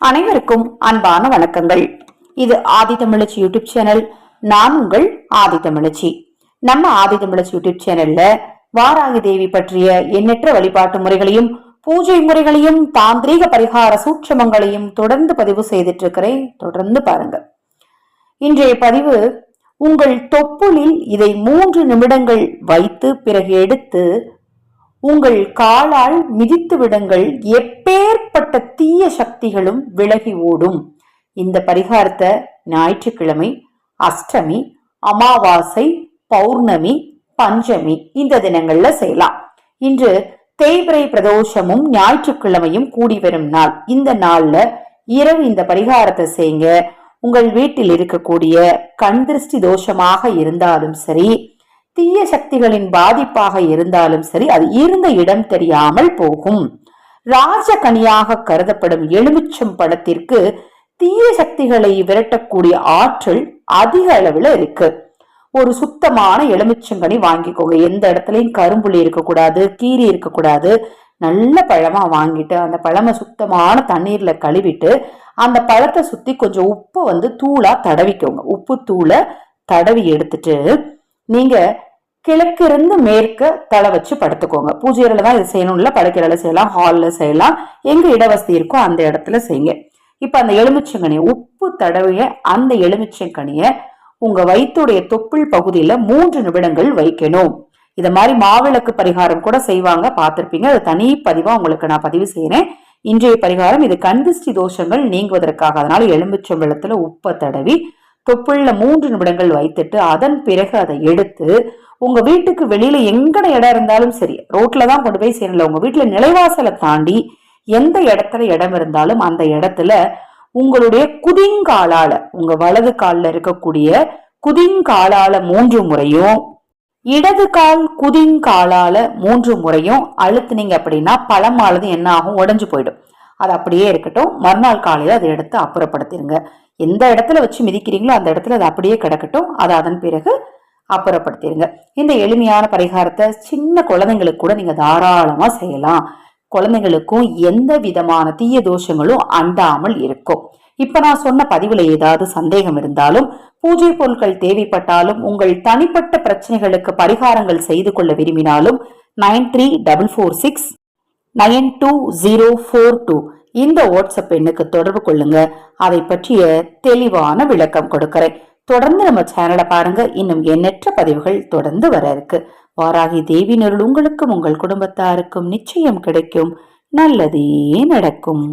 அனைவருக்கும் அன்பான வணக்கங்கள். இது ஆதி தமிழச்சி யூடியூப் சேனல் நான் உங்கள் ஆதி தமிழச்சி. நம்ம ஆதி தமிழச்சி யூடியூப் சேனல்ல வாராகி தேவி பற்றிய எண்ணற்ற வழிபாட்டு முறைகளையும் பூஜை முறைகளையும் தாந்திரீக பரிகார சூட்சமங்களையும் தொடர்ந்து பதிவு செய்துட்டு இருக்கிறேன் தொடர்ந்து பாருங்க. இன்றைய பதிவு உங்கள் தொப்புளில் இதை மூன்று நிமிடங்கள் வைத்து பிறகு எடுத்து உங்கள் காலால் மிதித்து விடுங்கள் எப்பேற்பட்ட தீய சக்திகளும் விலகி ஓடும். இந்த பரிகாரத்தை ஞாயிற்றுக்கிழமை அஷ்டமி அமாவாசை பௌர்ணமி பஞ்சமி இந்த தினங்கள்ல செய்யலாம். இன்று தேய்பிரை பிரதோஷமும் ஞாயிற்றுக்கிழமையும் கூடி வரும் நாள். இந்த நாள்ல இரவு இந்த பரிகாரத்தை செய்யுங்க. உங்கள் வீட்டில் இருக்கக்கூடிய கண் திருஷ்டி தோஷமாக இருந்தாலும் சரி தீய சக்திகளின் பாதிப்பாக இருந்தாலும் சரி அது இருந்த இடம் தெரியாமல் போகும். ராஜகனியாக கருதப்படும் எலுமிச்சம் படத்திற்கு தீய சக்திகளை விரட்டக்கூடிய ஆற்றல் அதிக அளவுல இருக்கு. ஒரு சுத்தமான எலுமிச்சங்கனி வாங்கிக்கோங்க. எந்த இடத்துலயும் கரும்புள்ளி இருக்கக்கூடாது கீரி இருக்கக்கூடாது. நல்ல பழமா வாங்கிட்டு அந்த பழமை சுத்தமான தண்ணீர்ல கழுவிட்டு அந்த பழத்தை சுத்தி கொஞ்சம் உப்பை வந்து தூளா தடவிக்கோங்க. உப்பு தூளை தடவி எடுத்துட்டு நீங்க கிழக்கு இருந்து மேற்க தலை வச்சு படுத்துக்கோங்க. பூஜை அறையில தான் இது செய்யணும். இல்லை படுக்கையில செய்யலாம். ஹாலில் செய்யலாம். எங்க இடவசதி இருக்கோ அந்த இடத்துல செய்யுங்க. இப்ப அந்த எலுமிச்சங்கனியை உப்பு தடவிய அந்த எலுமிச்சங்கனியை உங்க வயிற்றுடைய தொப்புள் பகுதியில மூன்று நிமிடங்கள் வைக்கணும். இதை மாதிரி மாவிளக்கு பரிகாரம் கூட செய்வாங்க. பார்த்துருப்பீங்க. அது தனி பதிவா உங்களுக்கு நான் பதிவு செய்யறேன் இன்றைய பரிகாரம் இது கண்திஷ்டி தோஷங்கள் நீங்குவதற்காக. அதனால எலுமிச்சம் உப்பை தடவி தொப்புள்ள மூன்று நிமிடங்கள் வைத்துட்டு அதன் பிறகு அதை எடுத்து உங்க வீட்டுக்கு வெளியில எங்கட இடம் இருந்தாலும் சரி ரோட்ல தான் கொண்டு போய் சேரல உங்க வீட்டுல நிலைவாசலை தாண்டி எந்த இடத்துல இடம் இருந்தாலும் அந்த இடத்துல உங்களுடைய குதிங்காலால உங்க வலது காலில் இருக்கக்கூடிய குதிங்காலால மூன்று முறையும் இடது கால் குதிங்காலால மூன்று முறையும் அழுத்துனீங்க அப்படின்னா பழமானது என்ன ஆகும்? உடைஞ்சு போயிடும். அது அப்படியே இருக்கட்டும். மறுநாள் காலையில அதை எடுத்து அப்புறப்படுத்திடுங்க எந்த இடத்துல வச்சு மிதிக்கிறீங்களோ அந்த இடத்துல அது அப்படியே கிடக்கட்டும். அது அதன் பிறகு அப்புறப்படுத்திடுங்க இந்த எளிமையான பரிகாரத்தை சின்ன குழந்தைங்களுக்கு கூட நீங்க தாராளமா செய்யலாம். குழந்தைங்களுக்கும் எந்த விதமான தீய தோஷங்களும் அண்டாமல் இருக்கும். இப்ப நான் சொன்ன பதிவுல ஏதாவது சந்தேகம் இருந்தாலும் பூஜை பொருட்கள் தேவைப்பட்டாலும் உங்கள் தனிப்பட்ட பிரச்சனைகளுக்கு பரிகாரங்கள் செய்து கொள்ள விரும்பினாலும் nine three double four six nine two zero four two இந்த வாட்ஸ்அப் எண்ணுக்கு தொடர்பு கொள்ளுங்க. அதை பற்றிய தெளிவான விளக்கம் கொடுக்கிறேன். தொடர்ந்து நம்ம சேனலை பாருங்க. இன்னும் எண்ணற்ற பதிவுகள் தொடர்ந்து வர இருக்கு. வாராகி தேவி நருள் உங்களுக்கும் உங்கள் குடும்பத்தாருக்கும் நிச்சயம் கிடைக்கும். நல்லதே நடக்கும்.